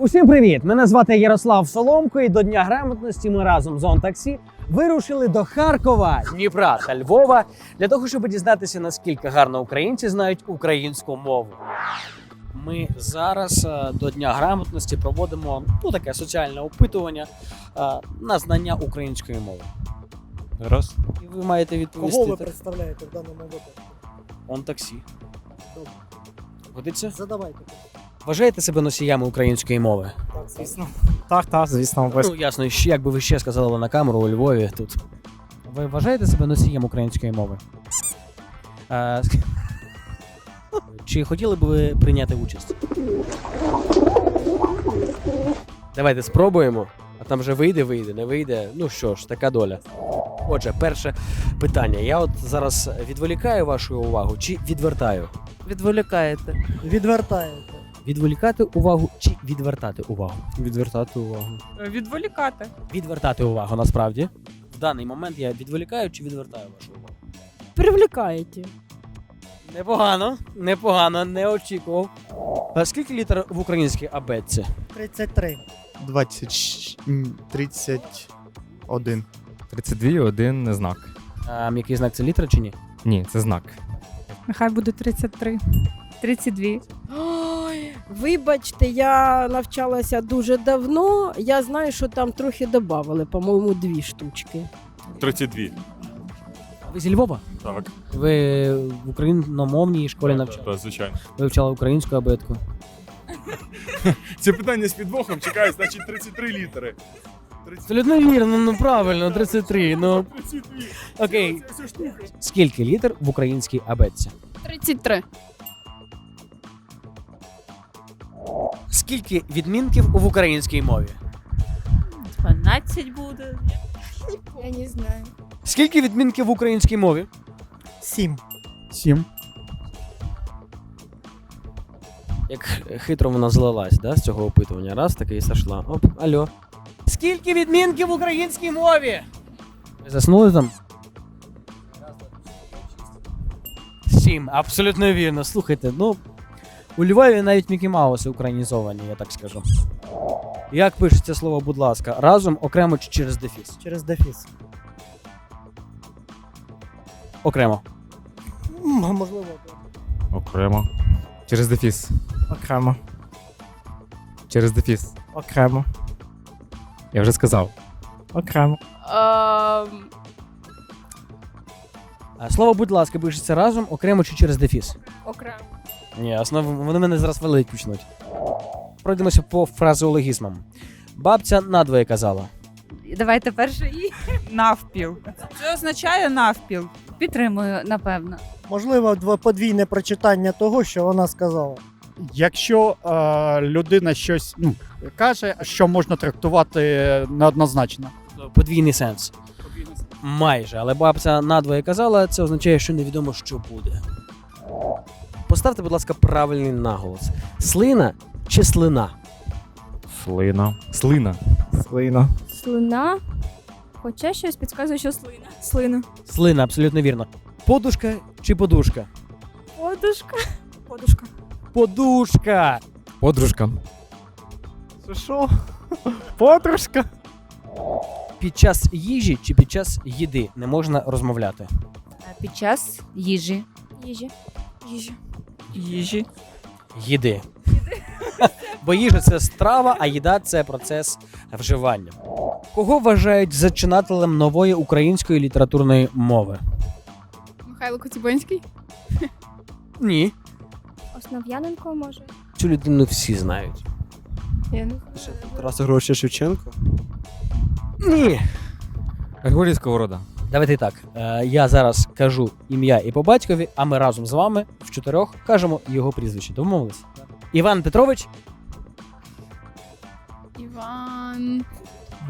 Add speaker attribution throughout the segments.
Speaker 1: Усім привіт! Мене звати Ярослав Соломко, і до Дня грамотності ми разом з «Он-таксі» вирушили до Харкова, Дніпра та Львова для того, щоб дізнатися, наскільки гарно українці знають українську мову. Ми зараз е, до Дня грамотності проводимо ну, таке соціальне опитування е, на знання української мови.
Speaker 2: Раз.
Speaker 1: І ви маєте відповісти
Speaker 3: Кого ви
Speaker 1: так,
Speaker 3: представляєте в даному випадку?
Speaker 1: «Он таксі.
Speaker 3: Добре.
Speaker 1: Годиться?
Speaker 3: Задавайте.
Speaker 1: Вважаєте себе носіями української мови?
Speaker 3: Так, звісно.
Speaker 2: Так, так, звісно,
Speaker 1: Ну, ясно, ще, як би ви ще сказали на камеру у Львові тут. Ви вважаєте себе носієм української мови? А, ск- чи хотіли б ви прийняти участь? Давайте спробуємо. А там вже вийде, вийде, не вийде. Ну що ж, така доля. Отже, перше питання. Я от зараз відволікаю вашу увагу чи відвертаю?
Speaker 4: Відволікаєте.
Speaker 3: Відвертаєте.
Speaker 1: Відволікати увагу чи відвертати увагу?
Speaker 2: відвертати увагу.
Speaker 4: Відволікати.
Speaker 1: відвертати увагу насправді. В даний момент я відволікаю чи відвертаю вашу увагу.
Speaker 4: Привлікаєте.
Speaker 1: Непогано, непогано, не очікував. А скільки літер в українській абетці?
Speaker 3: 33.
Speaker 5: 20, 31.
Speaker 2: 32 один знак.
Speaker 1: А, який знак це літера чи ні?
Speaker 2: Ні, це знак.
Speaker 6: Нехай буде 33. 32.
Speaker 4: Вибачте, я навчалася дуже давно. Я знаю, що там трохи додавали, по-моєму, дві штучки.
Speaker 7: 32.
Speaker 1: А ви зі Львова?
Speaker 7: Так,
Speaker 1: Ви в україномовній школі навчали?
Speaker 7: так, звичайно.
Speaker 1: Вивчали українську абетку.
Speaker 7: Це питання з підвохом чекає, значить 33 літери.
Speaker 1: Абсолютно вірно, ну правильно, 33. Ну
Speaker 7: 32.
Speaker 1: окей. Скільки літер в українській абетці?
Speaker 6: 33.
Speaker 1: Скільки відмінків в українській мові?
Speaker 6: 12 буде.
Speaker 8: Я не знаю.
Speaker 1: Скільки відмінків в українській мові?
Speaker 3: 7.
Speaker 2: Сім.
Speaker 1: Як хитро вона злилась, да, з цього опитування. Раз таки і сошла. Оп, алло. Скільки відмінків в українській мові? Ви заснули там? Сім, абсолютно вірно. Слухайте, ну. У Львові навіть Мікі Мауси українізовані, я так скажу. Як пишеться слово, будь ласка, разом, окремо чи через дефіс?
Speaker 3: Через дефіс.
Speaker 1: Окремо.
Speaker 3: М, Можливо.
Speaker 2: Окремо. Через дефіс.
Speaker 3: Окремо.
Speaker 2: Через дефіс.
Speaker 3: Окремо.
Speaker 2: Я вже сказав.
Speaker 3: Окремо.
Speaker 6: Ем,
Speaker 1: А слово, будь ласка, пишеться разом, окремо чи через дефіс?
Speaker 6: окремо.
Speaker 1: Ні, основ... вони мене зараз валить почнуть. Пройдемося по фразеологізмам. Бабця надвоє казала.
Speaker 6: Давайте перше і
Speaker 9: Навпіл. Це означає навпіл.
Speaker 6: підтримую, напевно.
Speaker 3: Можливо, дво- подвійне прочитання того, що вона сказала.
Speaker 10: Якщо е, людина щось ну, каже, що можна трактувати неоднозначно.
Speaker 1: Подвійний сенс. Майже, але бабця надвоє казала, це означає, що невідомо, що буде. Поставте, будь ласка, правильний наголос: слина чи слина?
Speaker 2: Слина. Слина.
Speaker 3: Слина.
Speaker 8: Слина. Хоча щось підказує, що слина. Слина.
Speaker 1: Слина, абсолютно вірно. Подушка чи подушка?
Speaker 8: Подушка. Подушка.
Speaker 1: Подушка!
Speaker 2: Подружка.
Speaker 3: Це що? Подружка.
Speaker 1: Під час їжі чи під час їди не можна розмовляти.
Speaker 6: Під час їжі.
Speaker 8: Їжі. Їжі.
Speaker 9: Їжі.
Speaker 1: Їди. Бо їжа це страва, а їда це процес вживання. Кого вважають зачинателем нової української літературної мови?
Speaker 6: Михайло Коцюбинський.
Speaker 1: Ні.
Speaker 8: Основ'яненко може.
Speaker 1: Цю людину всі знають.
Speaker 8: Я не
Speaker 5: Тараса Гроші Шевченко.
Speaker 1: Ні.
Speaker 2: Григорій Сковорода.
Speaker 1: Давайте так. Е, я зараз кажу ім'я і по батькові, а ми разом з вами в чотирьох кажемо його прізвище. Домовились? Іван Петрович.
Speaker 6: Іван.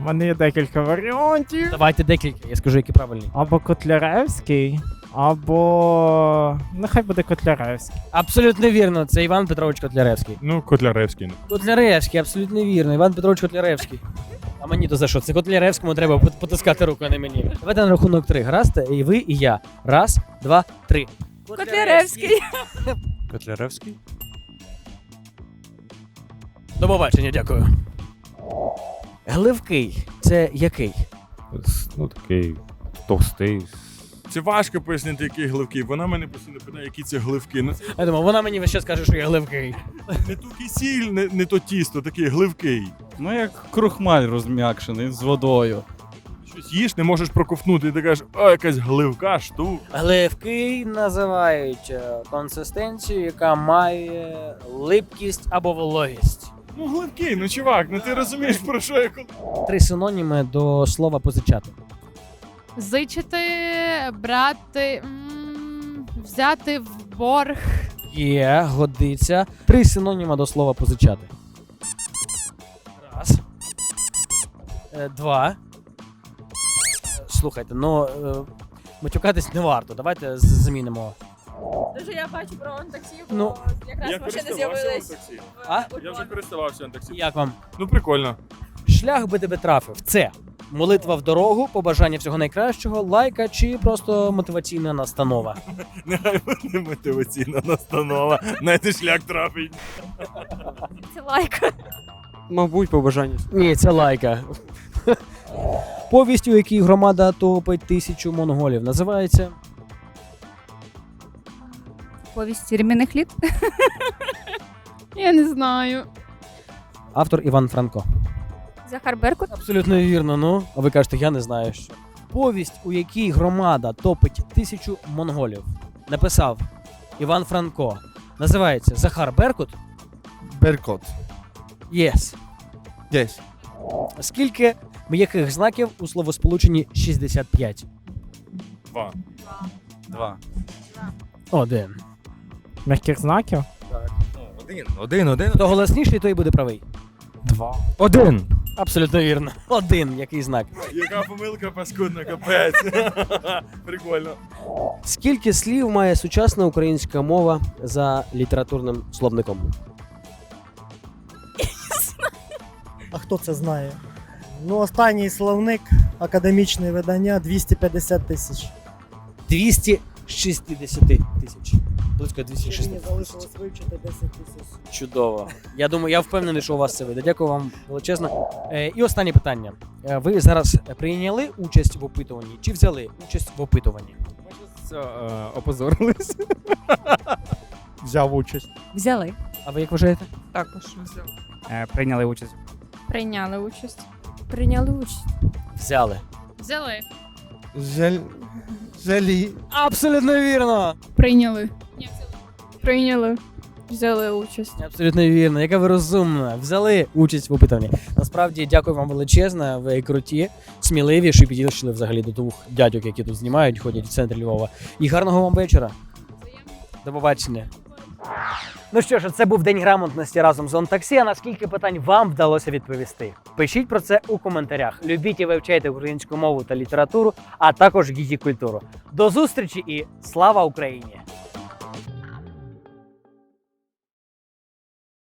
Speaker 3: У мене є декілька варіантів.
Speaker 1: Давайте декілька, я скажу, які правильні.
Speaker 3: Або Котляревський, або. Нехай буде Котляревський.
Speaker 1: Абсолютно вірно, це Іван Петрович Котляревський.
Speaker 7: Ну, Котляревський.
Speaker 1: Котляревський, абсолютно вірно. Іван Петрович Котляревський. Мені то за що? Це Котляревському треба потискати руку, а не мені. Давайте на рахунок три. Гаразд, і ви, і я. Раз, два, три.
Speaker 6: Котляревський.
Speaker 5: Котляревський.
Speaker 1: До побачення, дякую. Гливкий це який?
Speaker 2: Ну, такий товстий.
Speaker 7: Це важко пояснити, який гливкий. Вона мене постійно питає, які це гливки. Ну, це
Speaker 1: Я думаю, вона мені весь час каже, що я гливкий.
Speaker 7: не то кисіль, не, не то тісто, такий гливкий.
Speaker 10: Ну, як крухмаль розм'якшений з водою.
Speaker 7: Щось їш, не можеш проковтнути, і ти кажеш, о, якась гливка штука.
Speaker 1: Гливкий називають е, консистенцію, яка має липкість або вологість.
Speaker 7: Ну, гливкий, ну чувак, ну ти розумієш, про що я коли.
Speaker 1: Три синоніми до слова позичати.
Speaker 6: Зичити, брати, м, взяти в борг.
Speaker 1: Є, годиться. Три синоніма до слова позичати. Раз. Е, Два. Е, Слухайте, ну е, матюкатись не варто. Давайте з- замінимо.
Speaker 8: Дуже я бачу про таксі, бо
Speaker 1: Ну,
Speaker 8: якраз
Speaker 7: Я
Speaker 8: машини
Speaker 7: користувався
Speaker 8: з'явились.
Speaker 1: А?
Speaker 7: Я вже користувався таксі.
Speaker 1: Як вам?
Speaker 7: Ну прикольно.
Speaker 1: Шлях би тебе трафив. Це молитва в дорогу, побажання всього найкращого, лайка чи просто мотиваційна настанова.
Speaker 7: Нехай буде мотиваційна настанова. Найти шлях трапить.
Speaker 8: Це лайка.
Speaker 5: Мабуть, побажання.
Speaker 1: Ні, це лайка. Повість, у якій громада топить тисячу монголів, називається
Speaker 6: Повість ремінних літ.
Speaker 8: Я не знаю.
Speaker 1: автор Іван Франко.
Speaker 8: Захар Беркут.
Speaker 1: Абсолютно вірно. Ну, а ви кажете, я не знаю що. Повість, у якій громада топить тисячу монголів, написав Іван Франко. Називається Захар Беркут.
Speaker 5: Беркот.
Speaker 1: Єс.
Speaker 5: Єс.
Speaker 1: Скільки м'яких знаків у словосполученні 65?
Speaker 7: Два.
Speaker 10: Два.
Speaker 1: Один.
Speaker 2: Мягких знаків? Один, один, один.
Speaker 1: Хто голосніший, той буде правий.
Speaker 2: Два. Один.
Speaker 1: Абсолютно вірно. Один який знак.
Speaker 7: Яка помилка паскудна, капець. Прикольно.
Speaker 1: Скільки слів має сучасна українська мова за літературним словником?
Speaker 3: А хто це знає? Ну, останній словник, академічне видання 250 тисяч.
Speaker 1: 260 тисяч. Близько
Speaker 3: Мені
Speaker 1: 260 тисяч.
Speaker 3: залишилось вивчити 10 тисяч.
Speaker 1: Чудово. Я думаю, я впевнений, що у вас це вийде. Дякую вам величезно. Е, і останнє питання. Е, ви зараз прийняли участь в опитуванні чи взяли участь в опитуванні?
Speaker 2: Все, е, опозорились.
Speaker 10: Взяв участь.
Speaker 6: Взяли.
Speaker 1: А ви як вважаєте?
Speaker 9: Також взяв.
Speaker 2: Е, прийняли участь.
Speaker 8: Прийняли участь. Прийняли участь.
Speaker 1: Взяли.
Speaker 6: Взяли.
Speaker 5: Жаль. Жалі.
Speaker 1: Абсолютно вірно.
Speaker 8: Прийняли. Прийняли. Взяли участь.
Speaker 1: Абсолютно вірно. Яка ви розумна. Взяли участь в опитуванні. Насправді дякую вам величезно. Ви круті, сміливі, що підійшли взагалі до двох дядьок, які тут знімають, ходять в центрі Львова. І гарного вам вечора. До побачення. Ну що ж, це був день грамотності разом з «Он-таксі». А наскільки питань вам вдалося відповісти? Пишіть про це у коментарях. Любіть і вивчайте українську мову та літературу, а також її культуру. До зустрічі і слава Україні!